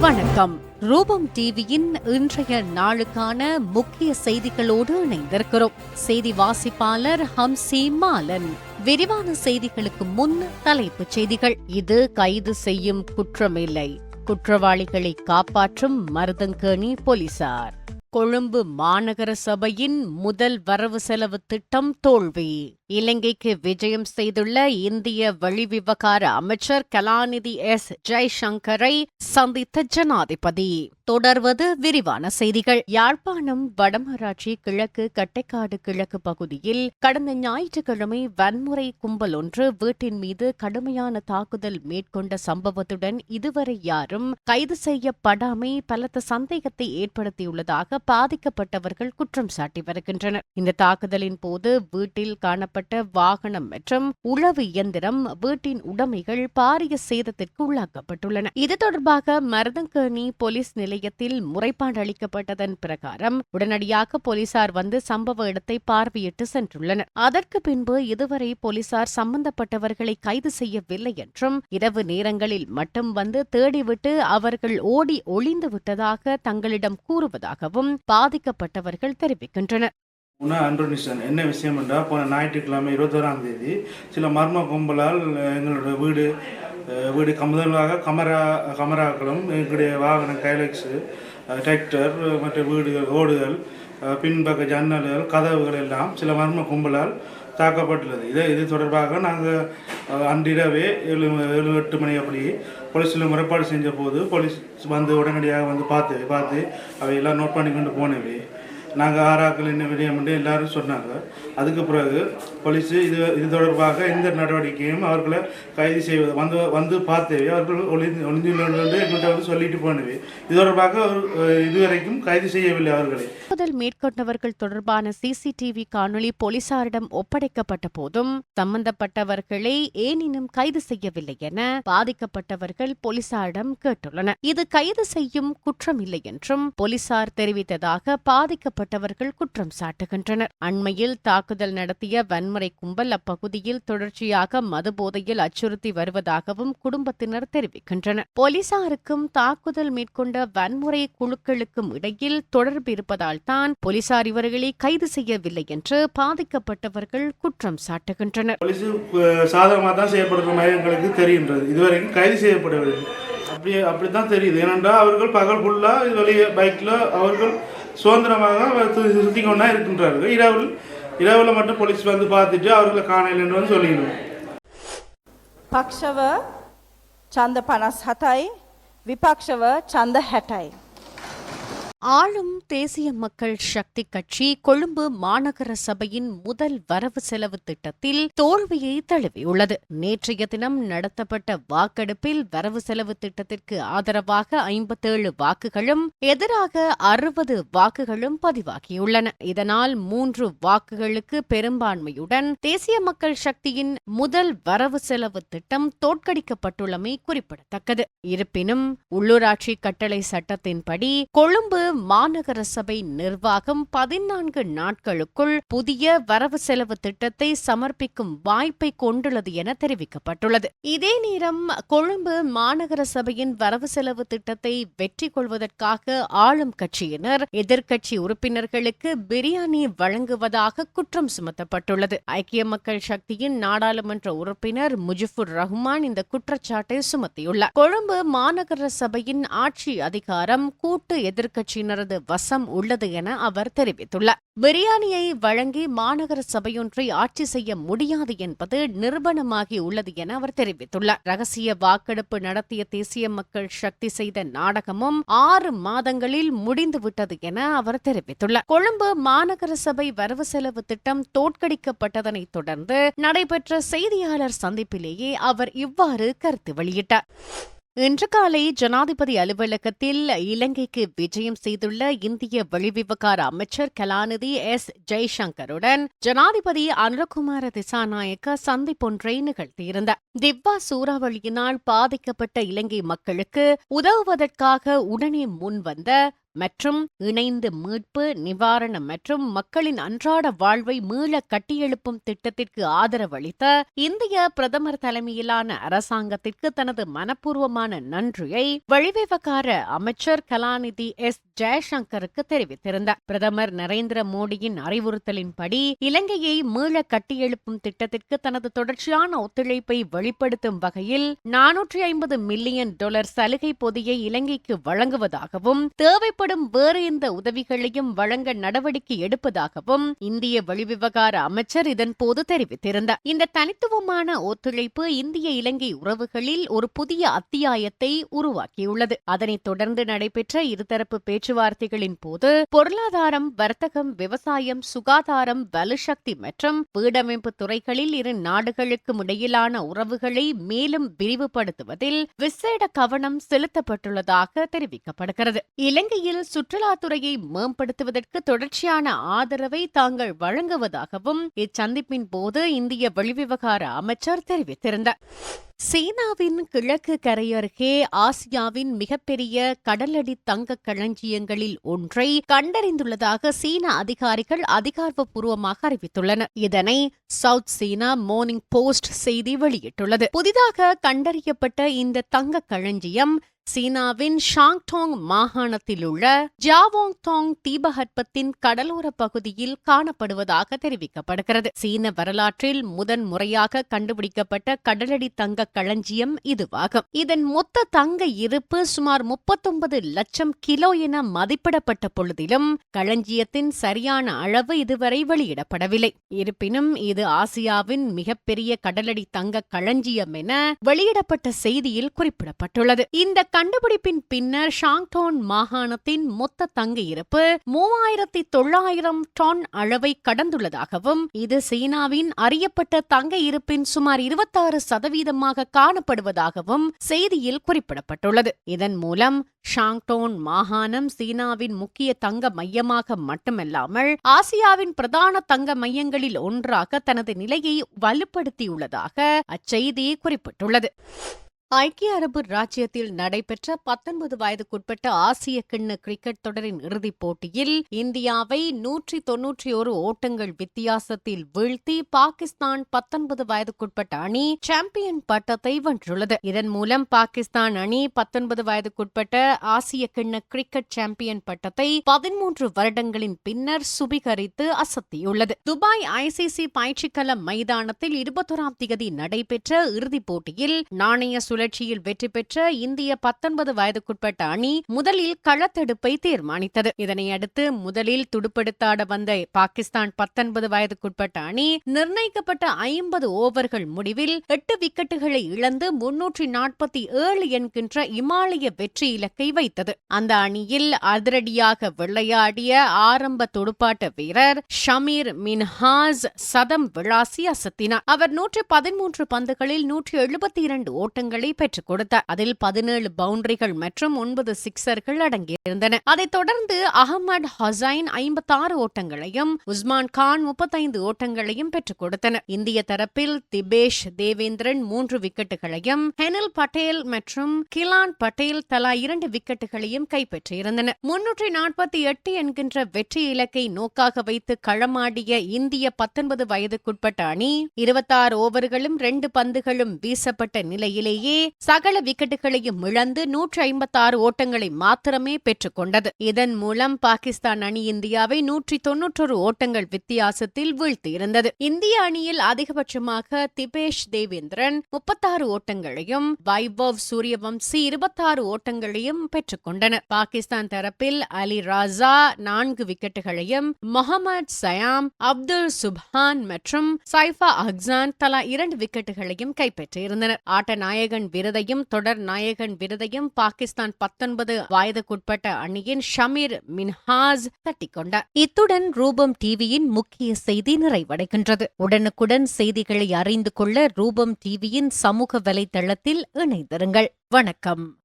வணக்கம். ரூபம் டிவியின் இன்றைய நாளுக்கான முக்கிய செய்திகளோடு இணைந்திருக்கிறோம். செய்தி வாசிப்பாளர் ஹம்சி மாலன். விரிவான செய்திகளுக்கு முன் தலைப்புச் செய்திகள். இது கைது செய்யும் குற்றமில்லை. குற்றவாளிகளை காப்பாற்றும் மருதங்கேணி போலீசார். கொழும்பு மாநகர சபையின் முதல் வரவு செலவு திட்டம் தோல்வி. இலங்கைக்கு விஜயம் செய்துள்ள இந்திய வெளிவிவகார அமைச்சர் கலாநிதி எஸ். ஜெய்சங்கரை சந்தித்த ஜனாதிபதி. தொடர்வது விரிவான செய்திகள். யாழ்ப்பாணம் வடமராட்சி கிழக்கு கட்டைக்காடு கிழக்கு பகுதியில் கடந்த ஞாயிற்றுக்கிழமை வன்முறை கும்பல் ஒன்று வீட்டின் மீது கடுமையான தாக்குதல் மேற்கொண்ட சம்பவத்துடன் இதுவரை யாரும் கைது செய்யப்படாமை பலத்த சந்தேகத்தை ஏற்படுத்தியுள்ளதாக பாதிக்கப்பட்டவர்கள் குற்றம் சாட்டி வருகின்றனர். இந்த தாக்குதலின் போது வீட்டில் காணப்பட்ட வாகனம் மற்றும் உளவு இயந்திரம் வீட்டின் உடைமைகள் பாரிய சேதத்திற்கு உள்ளாக்கப்பட்டுள்ளன. இது தொடர்பாக மருதங்கேணி போலீஸ் நிலையத்தில் முறைப்பாடு அளிக்கப்பட்டதன் பிரகாரம் உடனடியாக போலீசார் வந்து சம்பவ இடத்தை பார்வையிட்டு சென்றுள்ளனர். அதற்கு பின்பு இதுவரை போலீசார் சம்பந்தப்பட்டவர்களை கைது செய்யவில்லை என்றும் இரவு நேரங்களில் மட்டும் வந்து தேடிவிட்டு அவர்கள் ஓடி ஒளிந்து விட்டதாக தங்களிடம் கூறுவதாகவும் பாதிக்கப்பட்டவர்கள் தெரிவிக்கின்றனர். உணா அண்டோனிசன் என்ன விஷயம் என்றால் போன ஞாயிற்றுக்கிழமை இருபத்தோராம் தேதி சில மர்ம கும்பலால் எங்களோட வீடு வீடு முதலாக கமரா கமராக்களும் எங்களுடைய வாகனம் கைலக்ஸு டிராக்டர் மற்ற வீடுகள் ஓடுகள் பின்பக்க ஜன்னல்கள் கதவுகள் எல்லாம் சில மர்ம கும்பலால் தாக்கப்பட்டுள்ளது. இதை இது தொடர்பாக நாங்கள் அன்றிரவே ஏழு ஏழு எட்டு மணி அப்படி போலீஸில் முறைப்பாடு செஞ்ச போது போலீஸ் வந்து உடனடியாக வந்து பார்த்து பார்த்து அவையெல்லாம் நோட் பண்ணி கொண்டு போனவை நாங்கள் ஆறாக்கள் என்ன விடயம் எல்லாரும் சொன்னாங்க. அதுக்கு பிறகு போலீஸ் இது இது தொடர்பாக எந்த நடவடிக்கையும் அவர்களை கைது செய்வது வந்து வந்து பார்த்தவே அவர்கள் ஒளிந்து ஒளிந்து எங்கள்கிட்ட வந்து சொல்லிட்டு போனவே. இது தொடர்பாக அவர், இதுவரைக்கும் கைது செய்யவில்லை அவர்களை. தாக்குதல் மேற்கொண்டவர்கள் தொடர்பான சிசிடிவி காணொளி போலீசாரிடம் ஒப்படைக்கப்பட்ட போதும் சம்பந்தப்பட்டவர்களை ஏனினும் கைது செய்யவில்லை என பாதிக்கப்பட்டவர்கள் போலீசாரிடம் கேட்டுள்ளனர். இது கைது செய்யும் குற்றம் இல்லை என்றும் போலீசார் தெரிவித்ததாக பாதிக்கப்பட்டவர்கள் குற்றம் சாட்டுகின்றனர். அண்மையில் தாக்குதல் நடத்திய வன்முறை கும்பல் அப்பகுதியில் தொடர்ச்சியாக மதுபோதையில் அச்சுறுத்தி வருவதாகவும் குடும்பத்தினர் தெரிவிக்கின்றனர். போலீசாருக்கும் தாக்குதல் மேற்கொண்ட வன்முறை குழுக்களுக்கும் இடையில் தொடர்பு இருப்பதால் தான் போலீசார் இவர்களை கைது செய்யவில்லை என்று பாதிக்கப்பட்டவர்கள் குற்றம் சாட்டுகின்றனர் போலீஸ் சாதகமாக தான் செயல்படுற மாதிரி எங்களுக்கு தெரிகின்றது இதுவரைக்கும் கைது செய்யப்படவில்லை அப்படி அப்படி தான் தெரியுது ஏனென்றால் அவர்கள் பகல் ஃபுல்லாக இது வெளியே பைக்கில் அவர்கள் சுதந்திரமாக சு- சுத்தி கொண்டா இருக்கின்றார்கள் இரவில் இரவில் மட்டும் போலீஸ் வந்து பார்த்துட்டு அவர்களை காணலைன்னு வந்து சொல்லிடுவோம் පක්ෂව චන්ද පනස් හතයි විපක්ෂව චන්ද හැටයි. ஆளும் தேசிய மக்கள் சக்தி கட்சி கொழும்பு மாநகர சபையின் முதல் வரவு செலவு திட்டத்தில் தோல்வியை தழுவியுள்ளது. நேற்றைய தினம் நடத்தப்பட்ட வாக்கெடுப்பில் வரவு செலவு திட்டத்திற்கு ஆதரவாக ஐம்பத்தேழு வாக்குகளும் எதிராக அறுபது வாக்குகளும் பதிவாகியுள்ளன. இதனால் மூன்று வாக்குகளுக்கு பெரும்பான்மையுடன் தேசிய மக்கள் சக்தியின் முதல் வரவு செலவு திட்டம் தோற்கடிக்கப்பட்டுள்ளமை குறிப்பிடத்தக்கது. இருப்பினும் உள்ளூராட்சி கட்டளை சட்டத்தின்படி கொழும்பு மாநகர சபை நிர்வாகம் பதினான்கு நாட்களுக்குள் புதிய வரவு செலவு திட்டத்தை சமர்ப்பிக்கும் வாய்ப்பை கொண்டுள்ளது என தெரிவிக்கப்பட்டுள்ளது. இதே நேரம் கொழும்பு மாநகர சபையின் வரவு செலவு திட்டத்தை வெற்றி கொள்வதற்காக ஆளும் கட்சியினர் எதிர்க்கட்சி உறுப்பினர்களுக்கு பிரியாணி வழங்குவதாக குற்றம் சுமத்தப்பட்டுள்ளது. ஐக்கிய மக்கள் சக்தியின் நாடாளுமன்ற உறுப்பினர் முஜிபுர் ரஹ்மான் இந்த குற்றச்சாட்டை சுமத்தியுள்ளார். கொழும்பு மாநகர சபையின் ஆட்சி அதிகாரம் கூட்டு கட்சியினரது வசம் உள்ளது என அவர் தெரிவித்துள்ளார். பிரியாணியை வழங்கி மாநகர சபையொன்றை ஆட்சி செய்ய முடியாது என்பது நிரூபணமாகி உள்ளது என அவர் தெரிவித்துள்ளார். ரகசிய வாக்கெடுப்பு நடத்திய தேசிய மக்கள் சக்தி செய்த நாடகமும் ஆறு மாதங்களில் முடிந்துவிட்டது என அவர் தெரிவித்துள்ளார். கொழும்பு மாநகர சபை வரவு செலவு திட்டம் தோற்கடிக்கப்பட்டதனைத் தொடர்ந்து நடைபெற்ற செய்தியாளர் சந்திப்பிலேயே அவர் இவ்வாறு கருத்து வெளியிட்டார். இன்று காலை ஜனாதிபதி அலுவலகத்தில் இலங்கைக்கு விஜயம் செய்துள்ள இந்திய வெளிவிவகார அமைச்சர் கலாநிதி எஸ். ஜெய்சங்கருடன் ஜனாதிபதி அனுரகுமார திசாநாயக்க சந்திப்பொன்றை நிகழ்த்தியிருந்தார். திவ்வா சூறாவளியினால் பாதிக்கப்பட்ட இலங்கை மக்களுக்கு உதவுவதற்காக உடனே முன்வந்த மற்றும் இணைந்து மீட்பு நிவாரணம் மற்றும் மக்களின் அன்றாட வாழ்வை மீள கட்டியெழுப்பும் திட்டத்திற்கு ஆதரவளித்த இந்திய பிரதமர் தலைமையிலான அரசாங்கத்திற்கு தனது மனப்பூர்வமான நன்றியை வெளிவிவகார அமைச்சர் கலாநிதி எஸ். ஜெயசங்கருக்கு தெரிவித்திருந்தார். பிரதமர் நரேந்திர மோடியின் அறிவுறுத்தலின்படி இலங்கையை மீள கட்டியெழுப்பும் திட்டத்திற்கு தனது தொடர்ச்சியான ஒத்துழைப்பை வெளிப்படுத்தும் வகையில் நானூற்றி ஐம்பது மில்லியன் டாலர் சலுகை பொதியை இலங்கைக்கு வழங்குவதாகவும் தேவைப்படும் வேறு எந்த உதவிகளையும் வழங்க நடவடிக்கை எடுப்பதாகவும் இந்திய வெளிவிவகார அமைச்சர் இதன்போது தெரிவித்திருந்தார். இந்த தனித்துவமான ஒத்துழைப்பு இந்திய இலங்கை உறவுகளில் ஒரு புதிய அத்தியாயத்தை உருவாக்கியுள்ளது. அதனைத் தொடர்ந்து நடைபெற்ற இருதரப்பு பேச்சுவார்த்தைகளின் போது பொருளாதாரம் வர்த்தகம் விவசாயம் சுகாதாரம் வலுசக்தி மற்றும் வீடமைப்பு துறைகளில் இரு நாடுகளுக்கும் இடையிலான உறவுகளை மேலும் விரிவுபடுத்துவதில் விசேட கவனம் செலுத்தப்பட்டுள்ளதாக தெரிவிக்கப்படுகிறது. இலங்கையில் சுற்றுலாத்துறையை மேம்படுத்துவதற்கு தொடர்ச்சியான ஆதரவை தாங்கள் வழங்குவதாகவும் இச்சந்திப்பின் போது இந்திய வெளிவிவகார அமைச்சர் தெரிவித்திருந்தார். சீனாவின் கிழக்கு கரையருகே ஆசியாவின் மிகப்பெரிய கடலடி தங்க களஞ்சியங்களில் ஒன்றை கண்டறிந்துள்ளதாக சீன அதிகாரிகள் அதிகாரப்பூர்வமாக அறிவித்துள்ளனர். இதனை சவுத் சீனா மார்னிங் போஸ்ட் செய்தி வெளியிட்டுள்ளது. புதிதாக கண்டறியப்பட்ட இந்த தங்க களஞ்சியம் சீனாவின் ஷாங்டோங் மாகாணத்திலுள்ள உள்ள ஜாவோங் தாங் தீபகற்பத்தின் கடலோர பகுதியில் காணப்படுவதாக தெரிவிக்கப்படுகிறது. சீன வரலாற்றில் முதன் முறையாக கண்டுபிடிக்கப்பட்ட கடலடி தங்க களஞ்சியம் இதுவாகும். இதன் மொத்த தங்க இருப்பு சுமார் முப்பத்தொன்பது லட்சம் கிலோ என மதிப்பிடப்பட்ட பொழுதிலும் களஞ்சியத்தின் சரியான அளவு இதுவரை வெளியிடப்படவில்லை. இருப்பினும் இது ஆசியாவின் மிகப்பெரிய கடலடி தங்க களஞ்சியம் என வெளியிடப்பட்ட செய்தியில் குறிப்பிடப்பட்டுள்ளது. இந்த கண்டுபிடிப்பின் பின்னர் ஷாங்டோன் மாகாணத்தின் மொத்த தங்க இருப்பு மூவாயிரத்தி தொள்ளாயிரம் டன் அளவை கடந்துள்ளதாகவும் இது சீனாவின் அறியப்பட்ட தங்க இருப்பின் சுமார் இருபத்தாறு சதவீதமாக காணப்படுவதாகவும் செய்தியில் குறிப்பிடப்பட்டுள்ளது. இதன் மூலம் ஷாங்டோன் மாகாணம் சீனாவின் முக்கிய தங்க மையமாக மட்டுமல்லாமல் ஆசியாவின் பிரதான தங்க மையங்களில் ஒன்றாக தனது நிலையை வலுப்படுத்தியுள்ளதாக அச்செய்தி குறிப்பிட்டுள்ளது. ஐக்கிய அரபு ராச்சியத்தில் நடைபெற்ற பத்தொன்பது வயதுக்குட்பட்ட ஆசிய கிண்ண கிரிக்கெட் தொடரின் இறுதிப் போட்டியில் இந்தியாவை நூற்றி தொன்னூற்றி ஒரு ஓட்டங்கள் வித்தியாசத்தில் வீழ்த்தி பாகிஸ்தான் பத்தொன்பது வயதுக்குட்பட்ட அணி சாம்பியன் பட்டத்தை வென்றுள்ளது. இதன் மூலம் பாகிஸ்தான் அணி பத்தொன்பது வயதுக்குட்பட்ட ஆசிய கிண்ண கிரிக்கெட் சாம்பியன் பட்டத்தை பதிமூன்று வருடங்களின் பின்னர் சுபிகரித்து அசத்தியுள்ளது. துபாய் ஐசிசி பயிற்சிக்கல மைதானத்தில் இருபத்தோராம் தேதி நடைபெற்ற இறுதிப் போட்டியில் நாணய சுழற்சியில் வெற்றி பெற்ற இந்திய பத்தொன்பது வயதுக்குட்பட்ட அணி முதலில் களத்தெடுப்பை தீர்மானித்தது. இதனையடுத்து முதலில் துடுப்படுத்தாட வந்த பாகிஸ்தான் பத்தொன்பது வயதுக்குட்பட்ட அணி நிர்ணயிக்கப்பட்ட ஐம்பது ஓவர்கள் முடிவில் எட்டு விக்கெட்டுகளை இழந்து முன்னூற்றி நாற்பத்தி ஏழு என்கின்ற இமாலய வெற்றி இலக்கை வைத்தது. அந்த அணியில் அதிரடியாக விளையாடிய ஆரம்ப துடுப்பாட்ட வீரர் ஷமீர் மின்ஹாஸ் சதம் விளாசி அசத்தினார். அவர் நூற்றி பதிமூன்று பந்துகளில் நூற்றி எழுபத்தி இரண்டு ஓட்டங்களை பெற்றுக் கொடுத்தார் அதில் பதினேழு பவுண்டரிகள் மற்றும் ஒன்பது சிக்சர்கள் அடங்கியிருந்தன. அதைத் தொடர்ந்து அகமது ஹசைன் ஐம்பத்தாறு ஓட்டங்களையும் உஸ்மான் கான் முப்பத்தைந்து ஓட்டங்களையும் பெற்றுக் கொடுத்தனர் இந்திய தரப்பில் திபேஷ் தேவேந்திரன் மூன்று விக்கெட்டுகளையும் ஹெனில் பட்டேல் மற்றும் கிலான் பட்டேல் தலா இரண்டு விக்கெட்டுகளையும் கைப்பற்றியிருந்தனர் முன்னூற்றி நாற்பத்தி எட்டு என்கின்ற வெற்றி இலக்கை நோக்காக வைத்து களமாடிய இந்திய பத்தொன்பது வயதுக்குட்பட்ட அணி இருபத்தாறு ஓவர்களும் ரெண்டு பந்துகளும் வீசப்பட்ட நிலையிலேயே சகல விக்கெட்டுகளையும் இழந்து நூற்று ஐம்பத்தாறு ஓட்டங்களை மாத்திரமே பெற்றுக் கொண்டது. இதன் மூலம் பாகிஸ்தான் அணி இந்தியாவை நூற்றி தொன்னூற்றொரு ஓட்டங்கள் வித்தியாசத்தில் வீழ்த்தியிருந்தது. இந்திய அணியில் அதிகபட்சமாக திபேஷ் தேவேந்திரன் முப்பத்தாறு ஓட்டங்களையும் வைபவ் சூரியவம்சி இருபத்தாறு ஓட்டங்களையும் பெற்றுக் கொண்டனர். பாகிஸ்தான் தரப்பில் அலி ராசா நான்கு விக்கெட்டுகளையும் முகமது சயாம் அப்துல் சுப்ஹான் மற்றும் சைஃபா அக்சான் தலா இரண்டு விக்கெட்டுகளையும் கைப்பற்றியிருந்தனர். ஆட்ட நாயகன் நாயகன் விருதையும் தொடர் நாயகன் விருதையும் பாகிஸ்தான் பத்தொன்பது வயதுக்குட்பட்ட அணியின் ஷமீர் மின்ஹாஸ் தட்டிக்கொண்டார் இத்துடன் ரூபம் டிவியின் முக்கிய செய்தி நிறைவடைகின்றது. உடனுக்குடன் செய்திகளை அறிந்து கொள்ள ரூபம் டிவியின் சமூக வலைதளத்தில் இணைந்திருங்கள். வணக்கம்.